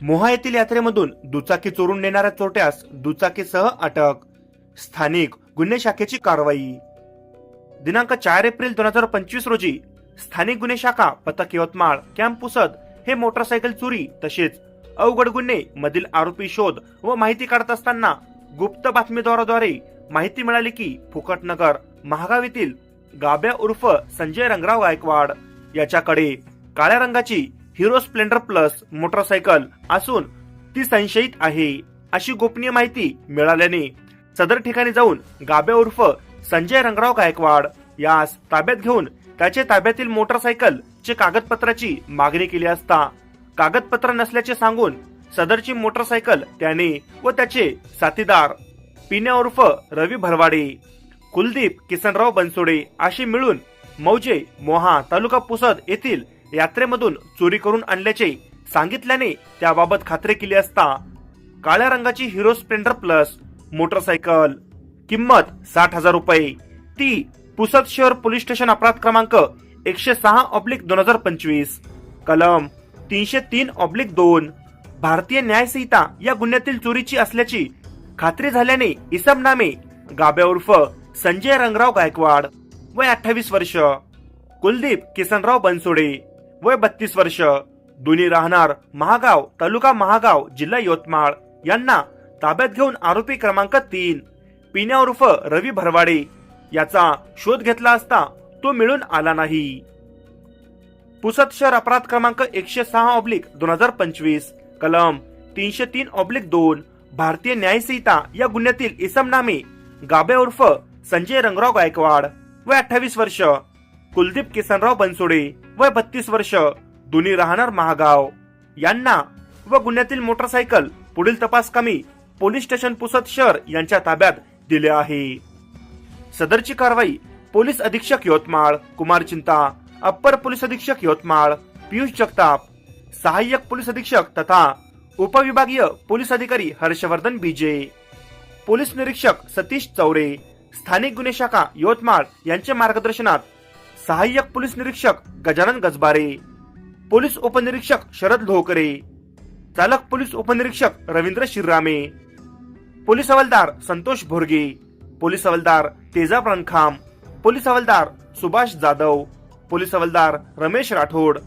मोहा येथील यात्रेमधून दुचाकी चोरून नेणाऱ्या चोरट्यास दुचाकीसह अटक. स्थानिक गुन्हे शाखेची कारवाई. दिनांक चार एप्रिल दोन हजार पंचवीस रोजी स्थानिक गुन्हे शाखा पथक यवतमाळ कॅम्प पुसद हे मोटरसायकल चोरी तसेच अवघड गुन्हे मधील आरोपी शोध व माहिती काढत असताना गुप्त बातमीद्वाराद्वारे माहिती मिळाली की फुकटनगर महागाव येथील गाब्या उर्फ संजय रंगराव गायकवाड याच्याकडे काळ्या रंगाची हिरो स्प्लेंडर प्लस मोटरसायकल असून ती संशयित आहे अशी गोपनीय माहिती मिळाल्याने सदर ठिकाणी जाऊन गाब्या उर्फ संजय रंगराव गायकवाड यास ताब्यात घेऊन त्याचे ताब्यातील मोटरसायकल चे कागदपत्राची मागणी केली असता कागदपत्र नसल्याचे सांगून सदरची मोटरसायकल त्याने व त्याचे साथीदार पिण्या उर्फ रवी भरवाडे कुलदीप किसनराव बनसोडे अशी मिळून मौजे मोहा तालुका पुसद येथील यात्रेमधून चोरी करून आणल्याचे सांगितल्याने त्याबाबत खात्री केली असता काळ्या रंगाची हिरो स्प्लेंडर प्लस मोटरसायकल किंमत साठ हजार रुपये. ती पुसद शहर पोलीस स्टेशन अपराध क्रमांक एकशे सहा ऑब्लिक दोन हजार पंचवीस. कलम तीनशे तीन ऑब्लिक दोन. भारतीय न्यायसंहिता या गुन्ह्यातील चोरीची असल्याची खात्री झाल्याने इसम नामे गाब्या उर्फ संजय रंगराव गायकवाड वय अठ्ठावीस वर्ष. कुलदीप किसनराव बनसोडे. वय बत्तीस वर्ष. दोन्ही राहणार महागाव तालुका महागाव जिल्हा यवतमाळ. यांना ताब्यात घेऊन आरोपी क्रमांक तीन पिण्या उर्फ रवी भरवाडे. याचा शोध घेतला असता तो मिळून आला नाही. पुसद शहर अपराध क्रमांक एकशे सहा ऑब्लिक दोन हजार पंचवीस कलम तीनशे तीन ऑब्लिक दोन भारतीय न्यायसंहिता या गुन्ह्यातील इसम नामे गाबे उर्फ संजय रंगराव गायकवाड. वय अठ्ठावीस वर्ष. कुलदीप किसनराव बनसोडे वय बत्तीस वर्ष. दोन्ही राहणार महागाव. यांना व गुन्ह्यातील मोटरसायकल पुढील तपास कमी पोलीस स्टेशन पुसद शहर यांच्या ताब्यात दिले आहे. सदरची कारवाई पोलीस अधीक्षक यवतमाळ कुमार चिंता अप्पर पोलीस अधीक्षक यवतमाळ पियुष जगताप सहाय्यक पोलीस अधीक्षक तथा उपविभागीय पोलीस अधिकारी हर्षवर्धन बीजे पोलीस निरीक्षक सतीश चौरे स्थानिक गुन्हे शाखा यवतमाळ यांच्या मार्गदर्शनात सहाय्यक पोलीस निरीक्षक गजानन गजबारे पोलीस उपनिरीक्षक शरद लोहकरे चालक पोलीस उपनिरीक्षक रवींद्र शिररामे पोलीस हवालदार संतोष भोरगे पोलीस हवालदार तेजा प्रणखाम पोलीस हवालदार सुभाष जाधव पोलीस हवालदार रमेश राठोड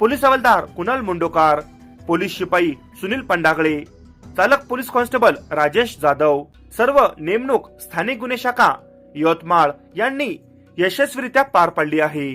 पोलीस हवालदार कुणाल मुंडोकार पोलीस शिपाई सुनील पंडागळे चालक पोलीस कॉन्स्टेबल राजेश जाधव सर्व नेमणूक स्थानिक गुन्हे शाखा यवतमाळ यांनी यशस्वीरित्या पार पाडली आहे.